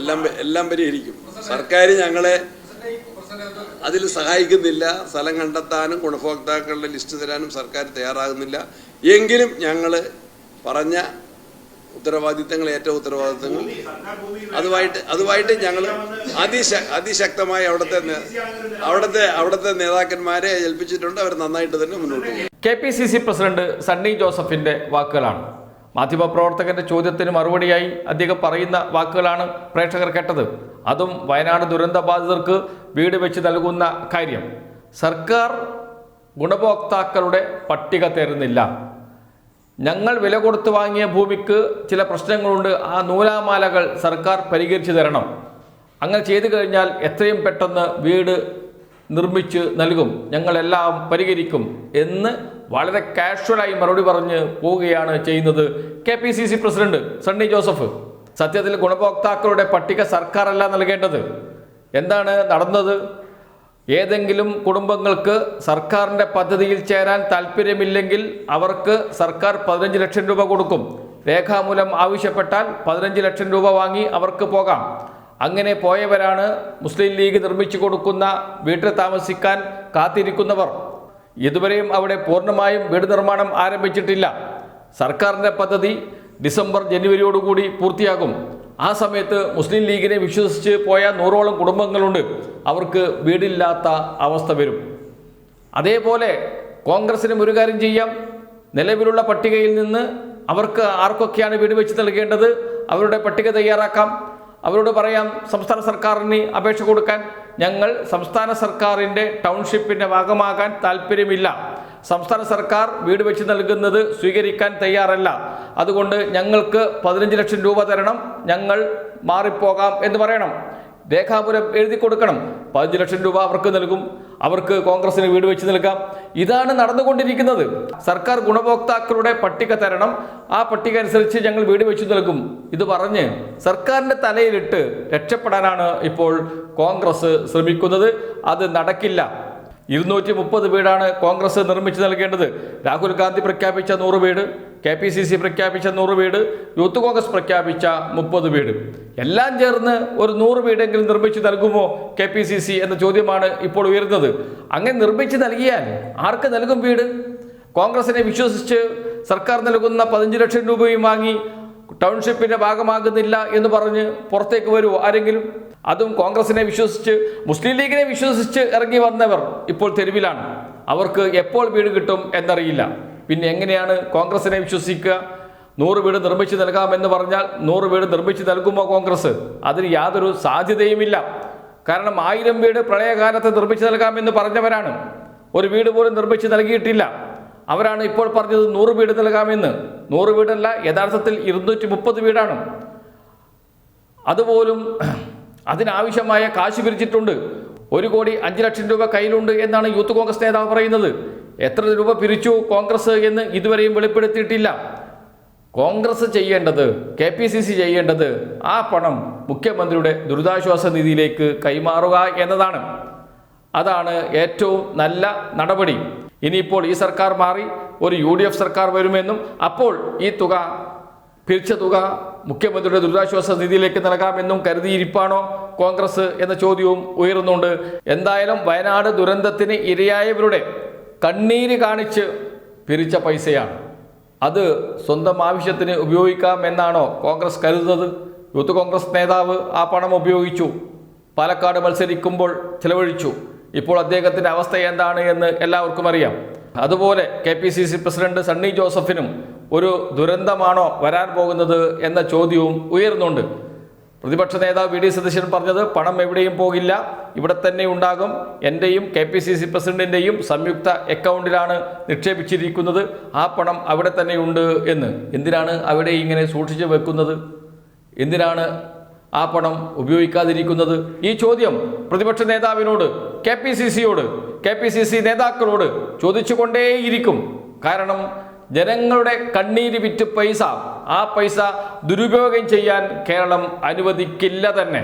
എല്ലാം എല്ലാം പരിഹരിക്കും. സർക്കാർ ഞങ്ങളെ അതിൽ സഹായിക്കുന്നില്ല. സ്ഥലം കണ്ടെത്താനും ഗുണഭോക്താക്കളുടെ ലിസ്റ്റ് തരാനും സർക്കാർ തയ്യാറാകുന്നില്ല. എങ്കിലും ഞങ്ങൾ പറഞ്ഞ ഉത്തരവാദിത്തങ്ങൾ ഏറ്റവും ഉത്തരവാദിത്തങ്ങൾ. അതുമായിട്ട് അതുമായിട്ട് ഞങ്ങൾ അതിശ അതിശക്തമായി അവിടുത്തെ അവിടുത്തെ അവിടുത്തെ നേതാക്കന്മാരെ ഏൽപ്പിച്ചിട്ടുണ്ട്. അവർ നന്നായിട്ട് തന്നെ മുന്നോട്ട് പോകും. K P C C president Sunny ജോസഫിന്റെ വാക്കുകളാണ്. മാധ്യമപ്രവർത്തകന്റെ ചോദ്യത്തിന് മറുപടിയായി അദ്ദേഹം പറയുന്ന വാക്കുകളാണ് പ്രേക്ഷകർ കേട്ടത്. അതും വയനാട് ദുരന്ത ബാധിതർക്ക് വീട് വെച്ച് നൽകുന്ന കാര്യം. സർക്കാർ ഗുണഭോക്താക്കളുടെ പട്ടിക തരുന്നില്ല. ഞങ്ങൾ വില കൊടുത്ത് വാങ്ങിയ ഭൂമിക്ക് ചില പ്രശ്നങ്ങളുണ്ട്. ആ നൂലാമാലകൾ സർക്കാർ പരിഹരിച്ചു തരണം. അങ്ങനെ ചെയ്തു കഴിഞ്ഞാൽ എത്രയും പെട്ടെന്ന് വീട് നിർമ്മിച്ച് നൽകും. ഞങ്ങളെല്ലാം പരിഹരിക്കും എന്ന് വളരെ കാഷ്വലായി മറുപടി പറഞ്ഞ് പോവുകയാണ് ചെയ്യുന്നത് K P C C president Sunny Joseph. സത്യത്തിൽ ഗുണഭോക്താക്കളുടെ പട്ടിക സർക്കാരല്ല നൽകേണ്ടത്. എന്താണ് നടന്നത്? ഏതെങ്കിലും കുടുംബങ്ങൾക്ക് സർക്കാരിന്റെ പദ്ധതിയിൽ ചേരാൻ താല്പര്യമില്ലെങ്കിൽ അവർക്ക് സർക്കാർ പതിനഞ്ച് ലക്ഷം രൂപ കൊടുക്കും. രേഖാമൂലം ആവശ്യപ്പെട്ടാൽ പതിനഞ്ച് ലക്ഷം രൂപ വാങ്ങി അവർക്ക് പോകാം. അങ്ങനെ പോയവരാണ് മുസ്ലിം ലീഗ് നിർമ്മിച്ചു കൊടുക്കുന്ന വീട്ടിൽ താമസിക്കാൻ കാത്തിരിക്കുന്നവർ. ഇതുവരെയും അവിടെ പൂർണമായും വീട് നിർമ്മാണം ആരംഭിച്ചിട്ടില്ല. സർക്കാരിന്റെ പദ്ധതി ഡിസംബർ ജനുവരിയോടുകൂടി പൂർത്തിയാകും. ആ സമയത്ത് മുസ്ലിം ലീഗിനെ വിശ്വസിച്ച് പോയ നൂറോളം കുടുംബങ്ങളുണ്ട്. അവർക്ക് വീടില്ലാത്ത അവസ്ഥ വരും. അതേപോലെ കോൺഗ്രസിനും ഒരു കാര്യം ചെയ്യാം. നിലവിലുള്ള പട്ടികയിൽ നിന്ന് അവർക്ക് ആർക്കൊക്കെയാണ് വീട് വെച്ച് നൽകേണ്ടത്? അവരുടെ പട്ടിക തയ്യാറാക്കാം. അവരോട് പറയാം സംസ്ഥാന സർക്കാരിന് അപേക്ഷ കൊടുക്കാൻ. ഞങ്ങൾ സംസ്ഥാന സർക്കാരിന്റെ ടൗൺഷിപ്പിന്റെ ഭാഗമാകാൻ താല്പര്യമില്ല. സംസ്ഥാന സർക്കാർ വീട് വെച്ച് നൽകുന്നത് സ്വീകരിക്കാൻ തയ്യാറല്ല. അതുകൊണ്ട് ഞങ്ങൾക്ക് പതിനഞ്ച് ലക്ഷം രൂപ തരണം ഞങ്ങൾ മാറിപ്പോകാം എന്ന് പറയണം. രേഖാപുരം എഴുതി കൊടുക്കണം. പതിനഞ്ച് ലക്ഷം രൂപ അവർക്ക് നൽകും. അവർക്ക് കോൺഗ്രസിന് വീട് വെച്ച് നൽകാം. ഇതാണ് നടന്നുകൊണ്ടിരിക്കുന്നത്. സർക്കാർ ഗുണഭോക്താക്കളുടെ പട്ടിക തരണം. ആ പട്ടിക അനുസരിച്ച് ഞങ്ങൾ വീട് വെച്ച് നൽകും. ഇത് പറഞ്ഞ് സർക്കാരിന്റെ തലയിലിട്ട് രക്ഷപ്പെടാനാണ് ഇപ്പോൾ കോൺഗ്രസ് ശ്രമിക്കുന്നത്. അത് നടക്കില്ല. ഇരുന്നൂറ്റി മുപ്പത് വീടാണ് കോൺഗ്രസ് നിർമ്മിച്ചു നൽകേണ്ടത്. രാഹുൽ ഗാന്ധി പ്രഖ്യാപിച്ച നൂറ് വീട് കെ പി സി സി പ്രഖ്യാപിച്ച നൂറ് വീട് യൂത്ത് കോൺഗ്രസ് പ്രഖ്യാപിച്ച മുപ്പത് വീട്. എല്ലാം ചേർന്ന് ഒരു നൂറ് വീടെങ്കിലും നിർമ്മിച്ചു നൽകുമോ കെ പി സി സി എന്ന ചോദ്യമാണ് ഇപ്പോൾ ഉയരുന്നത്. അങ്ങനെ നിർമ്മിച്ചു നൽകിയാൽ ആർക്ക് നൽകും വീട്? കോൺഗ്രസിനെ വിശ്വസിച്ച് സർക്കാർ നൽകുന്ന പതിനഞ്ച് ലക്ഷം രൂപയും വാങ്ങി ടൗൺഷിപ്പിന്റെ ഭാഗമാകുന്നില്ല എന്ന് പറഞ്ഞ് പുറത്തേക്ക് വരുമോ ആരെങ്കിലും? അതും കോൺഗ്രസിനെ വിശ്വസിച്ച് മുസ്ലിം ലീഗിനെ വിശ്വസിച്ച് ഇറങ്ങി വന്നവർ ഇപ്പോൾ തെരുവിലാണ്. അവർക്ക് എപ്പോൾ വീട് കിട്ടും എന്നറിയില്ല. പിന്നെ എങ്ങനെയാണ് കോൺഗ്രസിനെ വിശ്വസിക്കുക? നൂറ് വീട് നിർമ്മിച്ചു നൽകാമെന്ന് പറഞ്ഞാൽ നൂറ് വീട് നിർമ്മിച്ചു നൽകുമോ കോൺഗ്രസ്? അതിന് യാതൊരു സാധ്യതയുമില്ല. കാരണം ആയിരം വീട് പ്രളയകാലത്ത് നിർമ്മിച്ചു നൽകാമെന്ന് പറഞ്ഞവരാണ്. ഒരു വീട് പോലും നിർമ്മിച്ചു നൽകിയിട്ടില്ല. അവരാണ് ഇപ്പോൾ പറഞ്ഞത് നൂറ് വീട് നൽകാമെന്ന്. നൂറ് വീടല്ല യഥാർത്ഥത്തിൽ ഇരുന്നൂറ്റി മുപ്പത് വീടാണ്. അതുപോലും അതിനാവശ്യമായ കാശ് പിരിച്ചിട്ടുണ്ട്. ഒരു കോടി അഞ്ച് ലക്ഷം രൂപ കയ്യിലുണ്ട് എന്നാണ് യൂത്ത് കോൺഗ്രസ് നേതാവ് പറയുന്നത്. എത്ര രൂപ പിരിച്ചു കോൺഗ്രസ് എന്ന് ഇതുവരെയും വെളിപ്പെടുത്തിയിട്ടില്ല. കോൺഗ്രസ് ചെയ്യേണ്ടത് കെ പി സി സി ചെയ്യേണ്ടത് ആ പണം മുഖ്യമന്ത്രിയുടെ ദുരിതാശ്വാസ നിധിയിലേക്ക് കൈമാറുക എന്നതാണ്. അതാണ് ഏറ്റവും നല്ല നടപടി. ഇനിയിപ്പോൾ ഈ സർക്കാർ മാറി ഒരു യു ഡി എഫ് സർക്കാർ വരുമെന്നും അപ്പോൾ ഈ തുക പിരിച്ച തുക മുഖ്യമന്ത്രിയുടെ ദുരിതാശ്വാസ നിധിയിലേക്ക് നൽകാമെന്നും കരുതിയിരിപ്പാണോ കോൺഗ്രസ് എന്ന ചോദ്യവും ഉയരുന്നുണ്ട്. എന്തായാലും വയനാട് ദുരന്തത്തിന് ഇരയായവരുടെ കണ്ണീര് കാണിച്ച് പിരിച്ച പൈസയാണ്. അത് സ്വന്തം ആവശ്യത്തിന് ഉപയോഗിക്കാമെന്നാണോ കോൺഗ്രസ് കരുതുന്നത്? യൂത്ത് കോൺഗ്രസ് നേതാവ് ആ പണം ഉപയോഗിച്ചു. പാലക്കാട് മത്സരിക്കുമ്പോൾ ചിലവഴിച്ചു. ഇപ്പോൾ അദ്ദേഹത്തിന്റെ അവസ്ഥ എന്താണ് എന്ന് എല്ലാവർക്കും അറിയാം. അതുപോലെ K P C C president Sunny ജോസഫിനും ഒരു ദുരന്തമാണോ വരാൻ പോകുന്നത് എന്ന ചോദ്യവും ഉയർന്നുണ്ട് പ്രതിപക്ഷ നേതാവ് വി ഡി സതീശൻ പറഞ്ഞത് പണം എവിടെയും പോകില്ല ഇവിടെ തന്നെ ഉണ്ടാകും. എന്റെയും കെ പി സി സി പ്രസിഡന്റിന്റെയും സംയുക്ത അക്കൗണ്ടിലാണ് നിക്ഷേപിച്ചിരിക്കുന്നത്. ആ പണം അവിടെ തന്നെയുണ്ട് എന്ന്. എന്തിനാണ് അവിടെ ഇങ്ങനെ സൂക്ഷിച്ചു വെക്കുന്നത്? എന്തിനാണ് ആ പണം ഉപയോഗിക്കാതിരിക്കുന്നത്? ഈ ചോദ്യം പ്രതിപക്ഷ നേതാവിനോട് കെ പി സി സിയോട് കെ പി സി സി നേതാക്കളോട് ചോദിച്ചുകൊണ്ടേയിരിക്കും. കാരണം ജനങ്ങളുടെ കണ്ണീര് വിറ്റ് പൈസ ആ പൈസ ദുരുപയോഗം ചെയ്യാൻ കേരളം അനുവദിക്കില്ല തന്നെ.